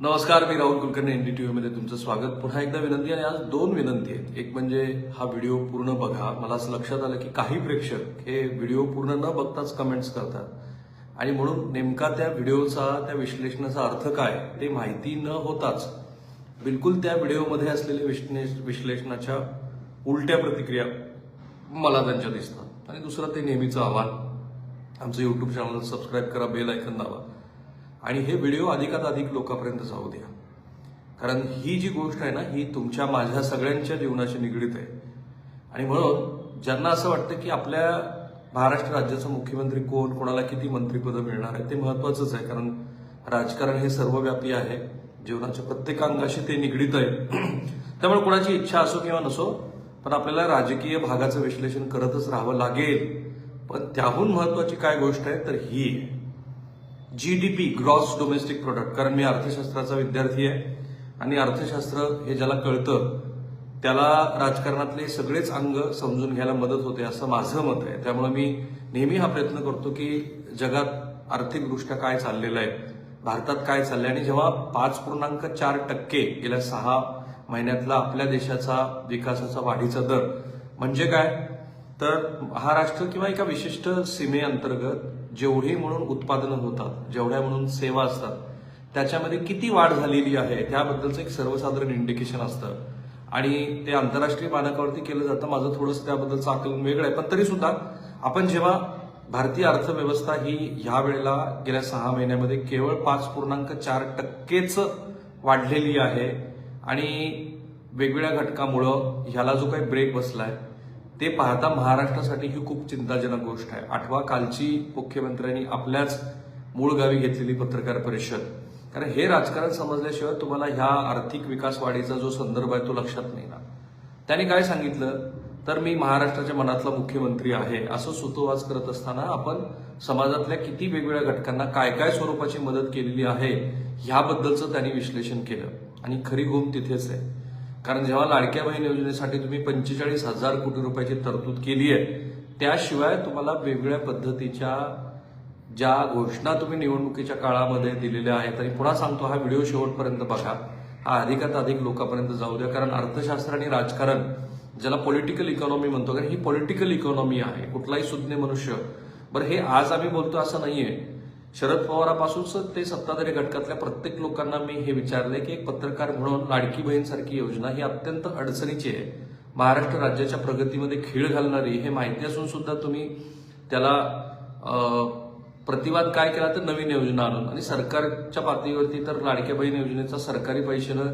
नमस्कार मी राहुल कुलकर्णी टी व्हीमध्ये तुमचं स्वागत. पुन्हा एकदा विनंती आणि आज दोन विनंती आहेत. एक म्हणजे हा व्हिडिओ पूर्ण बघा. मला असं लक्षात आलं की काही प्रेक्षक हे व्हिडिओ पूर्ण न बघताच कमेंट्स करतात. आणि म्हणून नेमका त्या व्हिडिओचा त्या विश्लेषणाचा अर्थ काय ते माहिती न होताच बिलकुल त्या व्हिडिओमध्ये असलेल्या विश्लेष- विश्लेषणाच्या उलट्या प्रतिक्रिया मला त्यांच्या दिसतात. आणि दुसरं ते नेहमीचं आव्हान आमचं युट्यूब चॅनल सबस्क्राईब करा बेल ऐकन दाबा. आणि हे व्हिडिओ अधिकात अधिक लोकांपर्यंत जाऊ द्या. कारण ही जी गोष्ट आहे ना ही तुमच्या माझ्या सगळ्यांच्या जीवनाशी निगडीत आहे. आणि म्हणून ज्यांना असं वाटतं की आपल्या महाराष्ट्र राज्याचा मुख्यमंत्री कोण कोणाला किती मंत्रिपदं मिळणार आहे ते महत्वाचंच आहे. कारण राजकारण हे सर्वव्यापी आहे. जीवनाच्या प्रत्येक अंगाशी ते निगडीत आहे. त्यामुळे कोणाची इच्छा असो किंवा नसो पण आपल्याला राजकीय भागाचं विश्लेषण करतच राहावं लागेल. पण त्याहून महत्वाची काय गोष्ट आहे तर ही आहे. जीडीपी ग्रॉस डोमेस्टिक प्रोडक्ट कारण मी अर्थशास्त्राचा विद्यार्थी आहे. आणि अर्थशास्त्र हे ज्याला कळतं त्याला राजकारणातले सगळेच अंग समजून घ्यायला मदत होते असं माझं मत आहे. त्यामुळे मी नेहमी हा प्रयत्न करतो की जगात आर्थिकदृष्ट्या काय चाललेलं आहे भारतात काय चाललंय. आणि जेव्हा पाच पूर्णांक चार टक्के गेल्या सहा महिन्यातला आपल्या देशाचा विकासाचा वाढीचा दर म्हणजे काय? तर महाराष्ट्र किंवा एका विशिष्ट सीमेअंतर्गत जेवढी म्हणून उत्पादनं होतात जेवढ्या म्हणून सेवा असतात त्याच्यामध्ये किती वाढ झालेली आहे त्याबद्दलचं एक सर्वसाधारण इंडिकेशन असतं. आणि ते आंतरराष्ट्रीय मानकावरती केलं जातं माझं थोडंसं त्याबद्दलचं आकलन वेगळं आहे. पण तरी सुद्धा आपण जेव्हा भारतीय अर्थव्यवस्था ही ह्या वेळेला गेल्या सहा महिन्यामध्ये केवळ पाच पूर्णांक चार टक्केच वाढलेली आहे आणि वेगवेगळ्या घटकामुळं ह्याला जो काही ब्रेक बसलाय ते पाहता महाराष्ट्रासाठी ही खूप चिंताजनक गोष्ट आहे. आठवा कालची मुख्यमंत्र्यांनी आपल्याच मूळ गावी घेतलेली पत्रकार परिषद. कारण हे राजकारण समजल्याशिवाय तुम्हाला ह्या आर्थिक विकास वाढीचा जो संदर्भ आहे तो लक्षात नाही ना त्याने काय सांगितलं? तर मी महाराष्ट्राच्या मनातला मुख्यमंत्री आहे असं सुतोवाच करत असताना आपण समाजातल्या किती वेगवेगळ्या घटकांना काय काय स्वरूपाची मदत केलेली आहे ह्याबद्दलचं त्यांनी विश्लेषण केलं. आणि खरी घूम तिथेच आहे. कारण जेव्हा लाडक्या बहीण योजनेसाठी तुम्ही पंचेचाळीस हजार कोटी रुपयाची तरतूद केली आहे त्याशिवाय तुम्हाला वेगवेगळ्या पद्धतीच्या ज्या घोषणा तुम्ही निवडणुकीच्या काळामध्ये दिलेल्या आहेत आणि पुन्हा सांगतो हा व्हिडिओ शेवटपर्यंत बघा. हा अधिकात अधिक लोकांपर्यंत जाऊ द्या कारण अर्थशास्त्र आणि राजकारण ज्याला पॉलिटिकल इकॉनॉमी म्हणतो कारण ही पॉलिटिकल इकॉनॉमी आहे कुठलाही सुज्ञ मनुष्य. बरं हे आज आम्ही बोलतो असं नाहीये. शरद पवारापासूनच ते सत्ताधारी घटकातल्या प्रत्येक लोकांना मी हे विचारले की एक पत्रकार म्हणून लाडकी बहीणसारखी योजना ही अत्यंत अडचणीची आहे. महाराष्ट्र राज्याच्या प्रगतीमध्ये खीळ घालणारी हे माहिती असून सुद्धा तुम्ही त्याला प्रतिवाद काय केला तर नवीन योजना आणून. आणि सरकारच्या पातळीवरती तर लाडक्या बहीण योजनेचा सरकारी पैशानं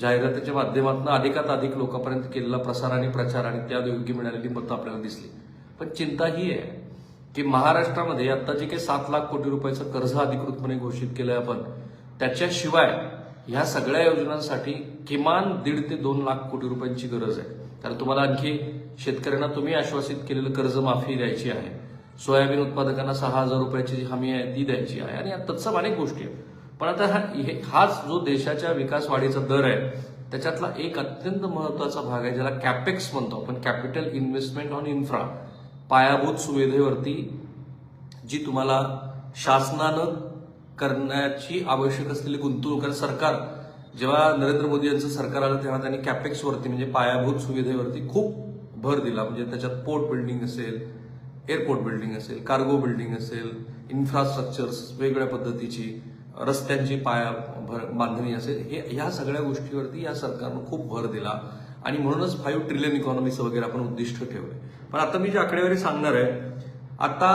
जाहिरातीच्या माध्यमातून अधिकात अधिक लोकांपर्यंत केलेला प्रसार आणि प्रचार आणि त्या योग्य मिळालेली मतं आपल्याला दिसली. पण चिंता ही आहे की महाराष्ट्रामध्ये आता जे काही सात लाख कोटी रुपयाचं कर्ज अधिकृतपणे घोषित केलंय आपण त्याच्याशिवाय ह्या सगळ्या योजनांसाठी किमान दीड ते दोन लाख कोटी रुपयांची गरज आहे. कारण तुम्हाला आणखी शेतकऱ्यांना तुम्ही आश्वासित केलेलं कर्जमाफी द्यायची आहे. सोयाबीन उत्पादकांना सहा हजार रुपयाची जी हमी आहे ती द्यायची आहे. आणि तत्सम अनेक गोष्टी आहेत. पण आता हा हे- हाच जो देशाच्या विकास वाढीचा दर आहे त्याच्यातला एक अत्यंत महत्त्वाचा भाग आहे ज्याला कॅपेक्स म्हणतो आपण. Capital investment on infra. पायाभूत सुविधेवरती जी तुम्हाला शासनानं करण्याची आवश्यक असलेली गुंतवणूक कारण सरकार जेव्हा नरेंद्र मोदी यांचं सरकार आलं तेव्हा त्यांनी कॅपेक्सवरती म्हणजे पायाभूत सुविधेवरती खूप भर दिला. म्हणजे त्याच्यात पोर्ट बिल्डिंग असेल एअरपोर्ट बिल्डिंग असेल कार्गो बिल्डिंग असेल इन्फ्रास्ट्रक्चर्स वेगवेगळ्या पद्धतीची रस्त्यांची पाया भर बांधणी असेल. हे ह्या सगळ्या गोष्टीवरती या सरकारनं खूप भर दिला. आणि म्हणूनच फाईव्ह ट्रिलियन इकॉनॉमीचं वगैरे आपण उद्दिष्ट ठेवलंय. पण आता मी जी आकडेवारी सांगणार आहे आता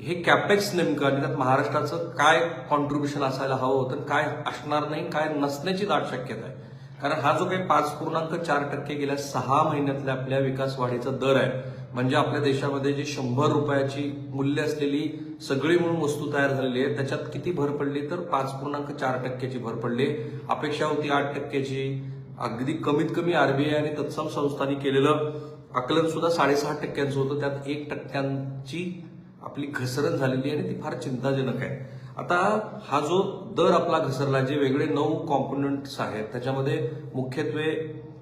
हे कॅपेक्स नेमकं आणि त्यात महाराष्ट्राचं काय कॉन्ट्रीब्युशन असायला हवं होतं काय असणार नाही काय नसण्याची दाट शक्यता आहे. कारण हा जो काही पाच पूर्णांक चार टक्के गेल्या सहा महिन्यातल्या आपल्या विकास वाढीचा दर आहे म्हणजे आपल्या देशामध्ये जी शंभर रुपयाची मूल्य असलेली सगळी म्हणून वस्तू तयार झालेली आहे त्याच्यात किती भर पडली? तर पाच पूर्णांक चार टक्क्याची भर पडली. अपेक्षा होती आठ टक्क्याची. अगदी कमीत कमी आरबीआय आणि तत्सम संस्थांनी केलेलं आकलन सुद्धा साडेसहा टक्क्यांचं होतं. त्यात एक टक्क्यांची आपली घसरण झालेली आहे आणि ती फार चिंताजनक आहे. आता हा जो दर आपला घसरला जे वेगळे नऊ कॉम्पोनंट्स आहेत त्याच्यामध्ये मुख्यत्वे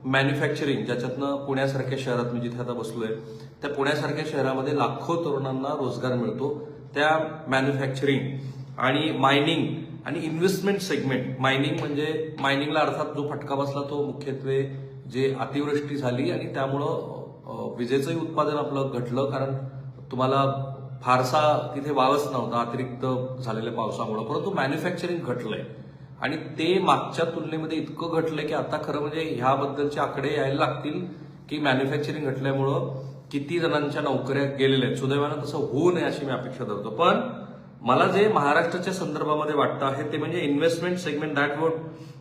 मॅन्युफॅक्चरिंग ज्याच्यातनं पुण्यासारख्या शहरात मी जिथे आता बसलोय त्या पुण्यासारख्या शहरामध्ये लाखो तरुणांना रोजगार मिळतो. त्या मॅन्युफॅक्चरिंग आणि मायनिंग आणि इन्व्हेस्टमेंट सेगमेंट मायनिंग म्हणजे मायनिंगला अर्थात जो फटका बसला तो मुख्यत्वे जे अतिवृष्टी झाली आणि त्यामुळं विजेचंही उत्पादन आपलं घटलं कारण तुम्हाला फारसा तिथे वावच नव्हता अतिरिक्त झालेल्या पावसामुळं. परंतु मॅन्युफॅक्चरिंग घटलंय. आणि ते मागच्या तुलनेमध्ये इतकं घटलंय की आता खरं म्हणजे ह्याबद्दलचे आकडे यायला लागतील की मॅन्युफॅक्चरिंग घटल्यामुळं किती जणांच्या नोकऱ्या गेलेल्या आहेत. सुदैवानं तसं होऊ नये अशी मी अपेक्षा धरतो. पण मला जे महाराष्ट्राच्या संदर्भामध्ये वाटतं आहे ते म्हणजे investment segment that would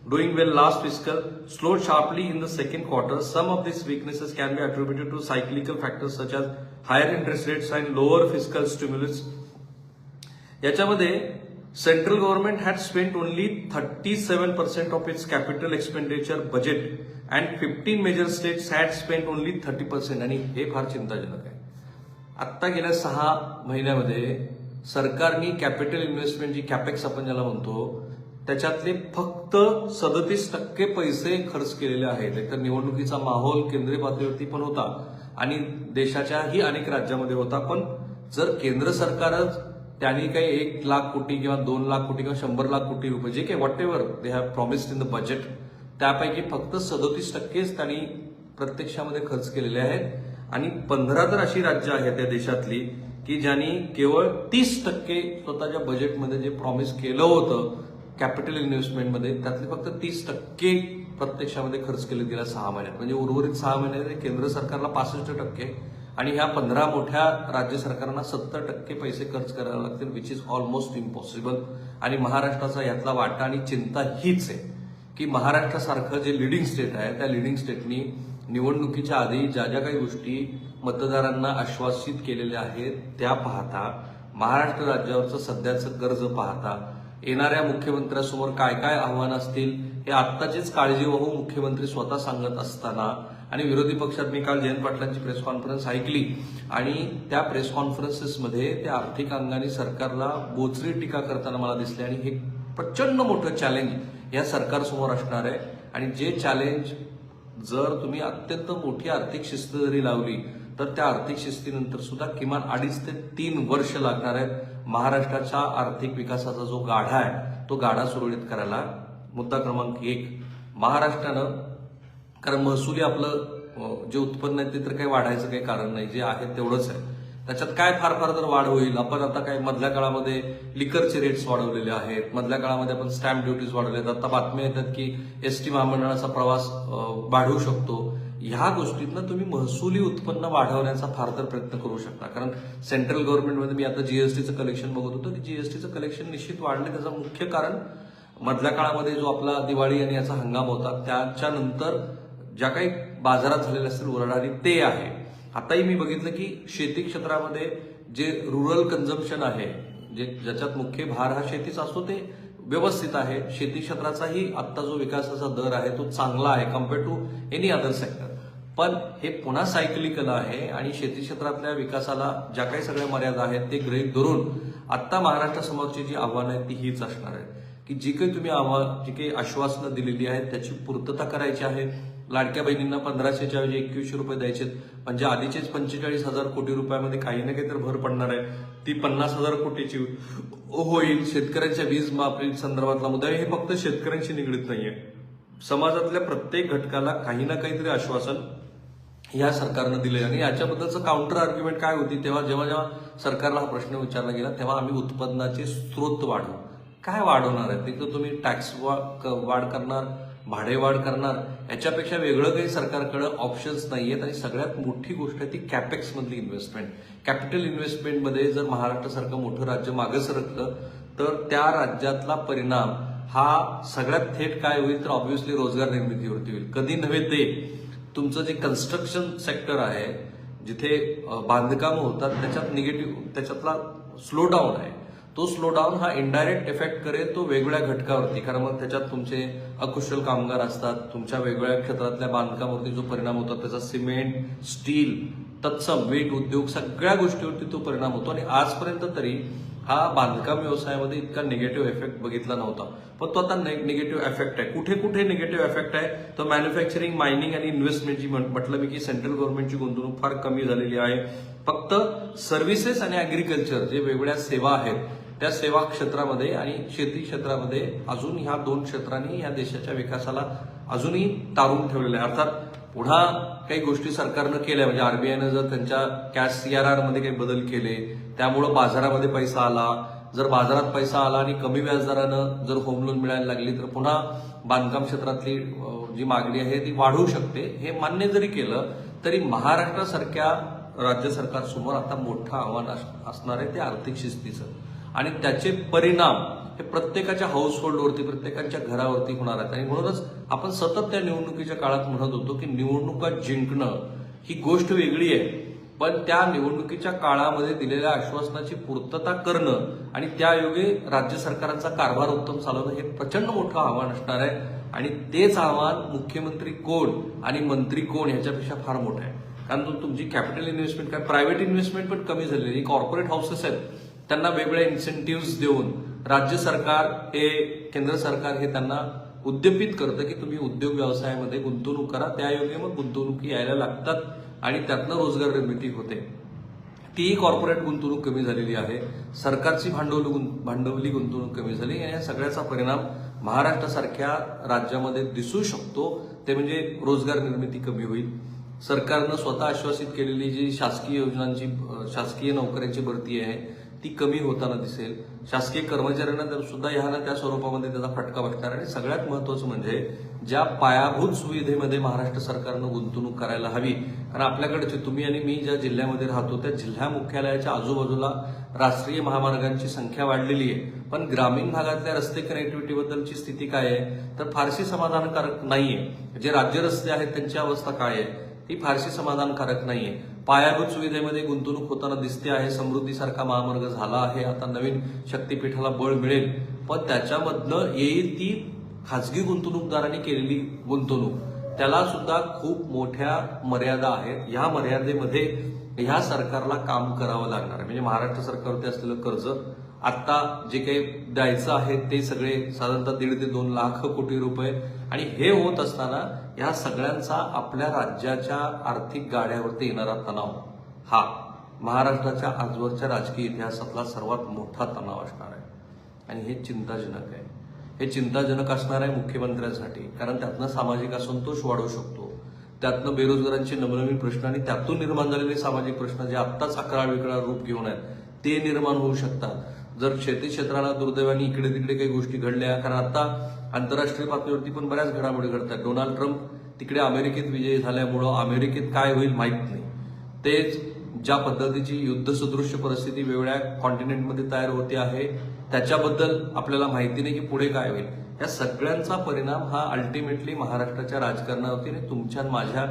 doing well last fiscal slow sharply in the second quarter some of this weaknesses can be attributed to cyclical factors such as higher interest rates and lower fiscal stimulus याच्यामध्ये central government had spent only thirty seven percent of its capital expenditure budget and fifteen major states had spent only thirty percent आणि हे फार चिंताजनक आहे. आत्ता गेल्या सहा महिन्यामध्ये सरकारने कॅपिटल इन्व्हेस्टमेंट जी कॅपेक्स आपण ज्याला म्हणतो त्याच्यातले फक्त सदतीस टक्के पैसे खर्च केलेले आहेत. एकतर निवडणुकीचा माहोल केंद्रीय पातळीवरती पण होता आणि देशाच्याही अनेक राज्यामध्ये होता. पण जर केंद्र सरकारच त्यांनी काही एक लाख कोटी किंवा दोन लाख कोटी किंवा शंभर लाख कोटी रुपये जे काही whatever they have promised in the budget त्यापैकी फक्त सदोतीस टक्केच त्यांनी प्रत्यक्षामध्ये खर्च केलेले आहेत. आणि पंधरा तर अशी राज्य आहेत त्या देशातली की ज्यांनी केवळ तीस टक्के स्वतःच्या बजेटमध्ये जे प्रॉमिस केलं होतं कॅपिटल इन्व्हेस्टमेंटमध्ये त्यातले फक्त तीस टक्के प्रत्यक्षामध्ये खर्च केले गेल्या सहा महिन्यात. म्हणजे उर्वरित सहा महिन्यामध्ये केंद्र सरकारला पासष्ट टक्के आणि ह्या पंधरा मोठ्या राज्य सरकारांना सत्तर टक्के पैसे खर्च करावे लागतील विच इज ऑलमोस्ट इम्पॉसिबल आणि महाराष्ट्राचा यातला वाटा आणि चिंता हीच आहे की महाराष्ट्रासारखं जे लिडिंग स्टेट आहे त्या लिडिंग स्टेटनी निवडणुकीच्या आधी ज्या ज्या काही गोष्टी मतदारांना आश्वासित केलेल्या आहेत त्या पाहता महाराष्ट्र राज्यावरचं सध्याचं कर्ज पाहता येणाऱ्या मुख्यमंत्र्यासमोर काय काय आव्हानं असतील हे आत्ताचीच काळजीवाहू मुख्यमंत्री स्वतः सांगत असताना आणि विरोधी पक्षात मी काल जयंत पाटलांची प्रेस कॉन्फरन्स ऐकली आणि त्या प्रेस कॉन्फरन्सेसमध्ये त्या आर्थिक अंगाने सरकारला बोचरी टीका करताना मला दिसले आणि हे प्रचंड मोठं चॅलेंज या सरकारसमोर असणार आहे. आणि जे चॅलेंज जर तुम्ही अत्यंत मोठी आर्थिक शिस्त जरी लावली तर त्या आर्थिक शिस्तीनंतर सुद्धा किमान अडीच ते तीन वर्ष लागणार आहेत. महाराष्ट्राच्या आर्थिक विकासाचा जो गाढा आहे तो गाढा सुरळीत करायला मुद्दा क्रमांक एक. महाराष्ट्रानं कारण महसुली आपलं जे उत्पन्न आहे ते तर काही वाढायचं काही कारण नाही जे आहे तेवढंच आहे. त्याच्यात काय फार फार तर वाढ होईल आपण आता काय मधल्या काळामध्ये लिकरचे रेट्स वाढवलेले आहेत मधल्या काळामध्ये आपण स्टॅम्प ड्युटीज वाढवले आहेत. आता बातम्या येतात की एसटी महामंडळाचा प्रवास वाढवू शकतो. ह्या गोष्टीतनं तुम्ही महसुली उत्पन्न वाढवण्याचा फार तर प्रयत्न करू शकता. कारण सेंट्रल गव्हर्नमेंटमध्ये मी आता जीएसटीचं कलेक्शन बघत होतो. की जीएसटीचं कलेक्शन निश्चित वाढलं त्याचं मुख्य कारण मधल्या काळामध्ये जो आपला दिवाळी आणि याचा हंगाम होता त्याच्यानंतर ज्या काही बाजारात झालेल्या असतील उरणारी ते आहे. आताही मी बघितलं की शेती क्षेत्रामध्ये जे रुरल कन्झम्पशन आहे जे ज्याच्यात मुख्य भार हा शेतीचा असतो ते व्यवस्थित आहे. शेती क्षेत्राचाही आत्ता जो विकासाचा दर आहे तो चांगला आहे compare to any other sector पण हे पुन्हा सायकलिकल आहे आणि शेती क्षेत्रातल्या विकासाला ज्या काही सगळ्या मर्यादा आहेत ते गृहीत धरून आत्ता महाराष्ट्रासमोरची जी आव्हानं आहेत ती हीच असणार आहे की जी काही तुम्ही आव्हान जी काही आश्वासनं दिलेली आहेत त्याची पूर्तता करायची आहे. लाडक्या बहिणींना पंधराशेच्या ऐवजी एकवीसशे रुपये द्यायचे म्हणजे आधीचेच पंचेचाळीस हजार कोटी रुपयामध्ये काही ना काही तर भर पडणार आहे ती पन्नास हजार कोटीची होईल. शेतकऱ्यांच्या वीज माफी संदर्भातला मुद्दा हे फक्त शेतकऱ्यांशी निगडीत नाहीये. समाजातल्या प्रत्येक घटकाला काही ना काहीतरी आश्वासन या सरकारनं दिले आणि याच्याबद्दलचं काउंटर आर्ग्युमेंट काय होती? तेव्हा जेव्हा जेव्हा सरकारला हा प्रश्न विचारला गेला तेव्हा आम्ही उत्पन्नाचे स्रोत वाढवू. काय वाढवणार आहे? तिथं तुम्ही टॅक्स वाढ करणार भाडे वाढ करणार याच्यापेक्षा वेगळं काही सरकारकडे ऑप्शन्स नाही आहेत आणि सगळ्यात मोठी गोष्ट आहे ती कॅपेक्समधली इन्व्हेस्टमेंट कॅपिटल इन्व्हेस्टमेंटमध्ये जर महाराष्ट्रासारखं मोठं राज्य मागं सरकलं तर त्या राज्यातला परिणाम हा सगळ्यात थेट काय होईल? तर ऑब्व्हियसली रोजगार निर्मितीवरती होईल. कधी नव्हे ते. तुमचं जे कन्स्ट्रक्शन सेक्टर आहे जिथे बांधकामं होतात त्याच्यात निगेटिव्ह त्याच्यातला स्लो डाऊन आहे. तो स्लो डाऊन हा इनडायरेक्ट इफेक्ट करेल तो वेगवेगळ्या घटकावरती. कारण मग त्याच्यात तुमचे अकुशल कामगार असतात तुमच्या वेगवेगळ्या क्षेत्रातल्या बांधकामावरती जो परिणाम होतो त्याचा सिमेंट स्टील तत्सम वीट उद्योग सगळ्या गोष्टीवरती तो परिणाम होतो. आणि आजपर्यंत तरी हा बांधकाम व्यवसायामध्ये इतका निगेटिव्ह इफेक्ट बघितला नव्हता. पण तो आता निगेटिव्ह इफेक्ट आहे. कुठे कुठे निगेटिव्ह इफेक्ट आहे? तर मॅन्युफॅक्चरिंग मायनिंग आणि इन्व्हेस्टमेंटची म्हटलं मी की सेंट्रल गव्हर्नमेंटची गुंतवणूक फार कमी झालेली आहे. फक्त सर्व्हिसेस आणि अग्रिकल्चर जे वेगवेगळ्या सेवा आहेत त्या सेवा क्षेत्रामध्ये आणि शेती क्षेत्रामध्ये अजून ह्या दोन क्षेत्रांनी या देशाच्या विकासाला अजूनही तारून ठेवलेलं आहे. अर्थात पुन्हा काही गोष्टी सरकारनं केल्या. म्हणजे आरबीआयनं जर त्यांच्या कॅश सीआरआरमध्ये काही बदल केले त्यामुळं बाजारामध्ये पैसा आला. जर बाजारात पैसा आला आणि कमी व्याजदरानं जर होम लोन मिळायला लागली तर पुन्हा बांधकाम क्षेत्रातली जी मागणी आहे ती वाढू शकते. हे मान्य जरी केलं तरी महाराष्ट्रासारख्या राज्य सरकारसमोर आता मोठं आव्हान अस- असणार आहे ते आर्थिक शिस्तीचं. आणि त्याचे परिणाम हे प्रत्येकाच्या हाऊसहोल्डवरती प्रत्येकाच्या घरावरती होणार आहेत. आणि म्हणूनच आपण सतत त्या निवडणुकीच्या काळात म्हणत होतो की निवडणुका जिंकणं ही गोष्ट वेगळी आहे. पण त्या निवडणुकीच्या काळामध्ये दिलेल्या आश्वासनाची पूर्तता करणं आणि त्यायोगे राज्य सरकारांचा कारभार उत्तम चालवणं हे प्रचंड मोठं आव्हान असणार आहे. आणि तेच आव्हान मुख्यमंत्री कोण आणि मंत्री कोण ह्याच्यापेक्षा फार मोठं आहे. कारण तुमची कॅपिटल इन्व्हेस्टमेंट काय प्रायव्हेट इन्व्हेस्टमेंट पण कमी झालेली कॉर्पोरेट हाऊसेस आहेत. त्यांना वेगवेगळ्या इन्सेंटिव्ह देऊन राज्य सरकार हे केंद्र सरकार हे त्यांना उद्यपित करतं की तुम्ही उद्योग व्यवसायामध्ये गुंतवणूक करा. त्यायोगे मग गुंतवणुकी यायला लागतात आणि त्यातनं रोजगार निर्मिती होते. तीही कॉर्पोरेट गुंतवणूक कमी झालेली आहे. सरकारची भांडवली गुं- भांडवली गुंतवणूक कमी झाली आणि या सगळ्याचा परिणाम महाराष्ट्रासारख्या राज्यामध्ये दिसू शकतो. ते म्हणजे रोजगार निर्मिती कमी होईल. सरकारनं स्वतः आश्वासित केलेली जी शासकीय योजनांची शासकीय नोकऱ्यांची भरती आहे ती कमी होताना दिसेल. शासकीय कर्मचाऱ्यांना तर सुद्धा ह्या ना त्या स्वरूपामध्ये त्याचा फटका बसणार. आणि सगळ्यात महत्वाचं म्हणजे ज्या पायाभूत सुविधेमध्ये महाराष्ट्र सरकारनं गुंतवणूक करायला हवी कारण आपल्याकडचे तुम्ही आणि मी ज्या जिल्ह्यामध्ये राहतो त्या जिल्हा मुख्यालयाच्या आजूबाजूला राष्ट्रीय महामार्गांची संख्या वाढलेली आहे. पण ग्रामीण भागातल्या रस्ते कनेक्टिव्हिटीबद्दलची स्थिती काय आहे? तर फारशी समाधानकारक नाहीये. जे राज्य रस्ते आहेत त्यांची अवस्था काय आहे? ही फारशी समाधानकारक नाहीये. पायाभूत सुविधेमध्ये गुंतवणूक होताना दिसते आहे समृद्धीसारखा महामार्ग झाला आहे आता नवीन शक्तीपीठाला बळ मिळेल. पण त्याच्यामधनं येईल ती खाजगी गुंतवणूकदारांनी केलेली गुंतवणूक. त्याला सुद्धा खूप मोठ्या मर्यादा आहेत. ह्या मर्यादेमध्ये ह्या सरकारला काम करावं लागणार आहे. म्हणजे महाराष्ट्र सरकारवरती असलेलं कर्ज आत्ता जे काही द्यायचं आहे ते सगळे साधारणतः दीड ते दोन लाख कोटी रुपये. आणि हे होत असताना या सगळ्यांचा आपल्या राज्याच्या आर्थिक गाड्यावरती येणारा तणाव हा महाराष्ट्राच्या आजवरच्या राजकीय इतिहासातला सर्वात मोठा तणाव असणार आहे. आणि हे चिंताजनक आहे. हे चिंताजनक असणार आहे मुख्यमंत्र्यांसाठी. कारण त्यातनं सामाजिक असंतोष वाढू शकतो. त्यातनं बेरोजगारांचे नवनवीन प्रश्न आणि त्यातून निर्माण झालेले सामाजिक प्रश्न जे आत्ताच अकरा वेगळा रूप घेऊन आहेत ते निर्माण होऊ शकतात. जर शेती क्षेत्राला दुर्दैवाने इकडे तिकडे काही गोष्टी घडल्या कारण आता आंतरराष्ट्रीय पातळीवरती पण बऱ्याच घडामोडी घडतात. डोनाल्ड ट्रम्प तिकडे अमेरिकेत विजयी झाल्यामुळं अमेरिकेत काय होईल माहीत नाही. तेच ज्या पद्धतीची युद्धसदृश्य परिस्थिती वेगळ्या कॉन्टिनेंटमध्ये तयार होते आहे त्याच्याबद्दल आपल्याला माहिती नाही की पुढे काय होईल. या सगळ्यांचा परिणाम हा अल्टिमेटली महाराष्ट्राच्या राजकारणावरती आणि तुमच्या माझ्या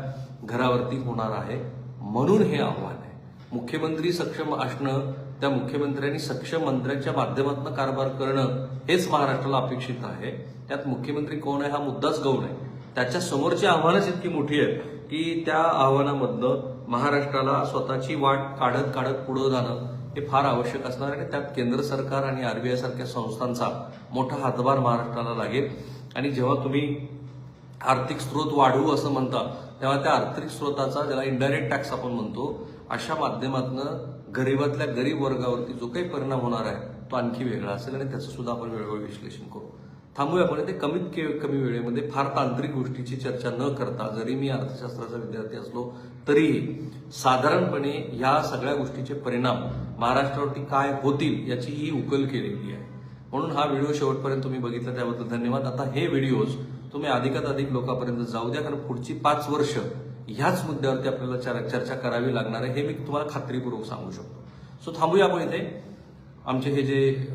घरावरती होणार आहे. म्हणून हे आव्हान आहे. मुख्यमंत्री सक्षम असणं त्या मुख्यमंत्र्यांनी सक्षम मंत्र्यांच्या माध्यमातून कारभार करणं हेच महाराष्ट्राला अपेक्षित आहे. त्यात मुख्यमंत्री कोण आहे हा मुद्दाच गौण आहे. त्याच्या समोरची आव्हानच इतकी मोठी आहेत की त्या आव्हानामधनं महाराष्ट्राला स्वतःची वाट काढत काढत पुढं जाणं हे फार आवश्यक असणार आहे आणि त्यात केंद्र सरकार आणि आरबीआय सारख्या संस्थांचा मोठा हातभार महाराष्ट्राला लागेल. आणि जेव्हा तुम्ही आर्थिक स्रोत वाढवू असं म्हणता तेव्हा त्या आर्थिक स्रोताचा ज्याला इनडायरेक्ट टॅक्स आपण म्हणतो अशा माध्यमातनं गरीबातल्या गरीब वर्गावरती जो काही परिणाम होणार आहे तो आणखी वेगळा असेल आणि त्याचं सुद्धा आपण वेळोवेळी विश्लेषण करू. थांबूया आपण ते कमीत के- कमी वेळेमध्ये फार तांत्रिक गोष्टीची चर्चा न करता जरी मी अर्थशास्त्राचा विद्यार्थी असलो तरीही साधारणपणे या सगळ्या गोष्टीचे परिणाम महाराष्ट्रावरती काय होतील याची ही उकल केलेली आहे. म्हणून हा व्हिडिओ शेवटपर्यंत तुम्ही बघितला त्याबद्दल धन्यवाद. आता हे व्हिडिओज तुम्ही अधिकात अधिक लोकांपर्यंत जाऊ द्या कारण पुढची पाच वर्ष ह्याच मुद्द्यावरती आपल्याला चर- चर्चा करावी लागणार आहे हे मी तुम्हाला खात्रीपूर्वक सांगू शकतो. सो थांबूया आपण इथे. आमचे हे जे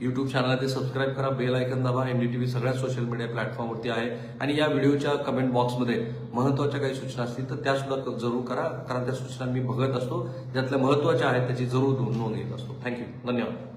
यूट्यूब चॅनल आहे ते सबस्क्राईब करा बेल आयकन दाबा एनडीटीव्ही सगळ्या सोशल मीडिया प्लॅटफॉर्मवरती आहे. आणि या व्हिडिओच्या कमेंट बॉक्समध्ये महत्त्वाच्या काही सूचना असतील तर त्या सुद्धा जरूर करा कारण त्या सूचना मी बघत असतो. ज्यातल्या महत्त्वाच्या आहेत त्याची जरूर नोंद घेत असतो. थँक्यू धन्यवाद.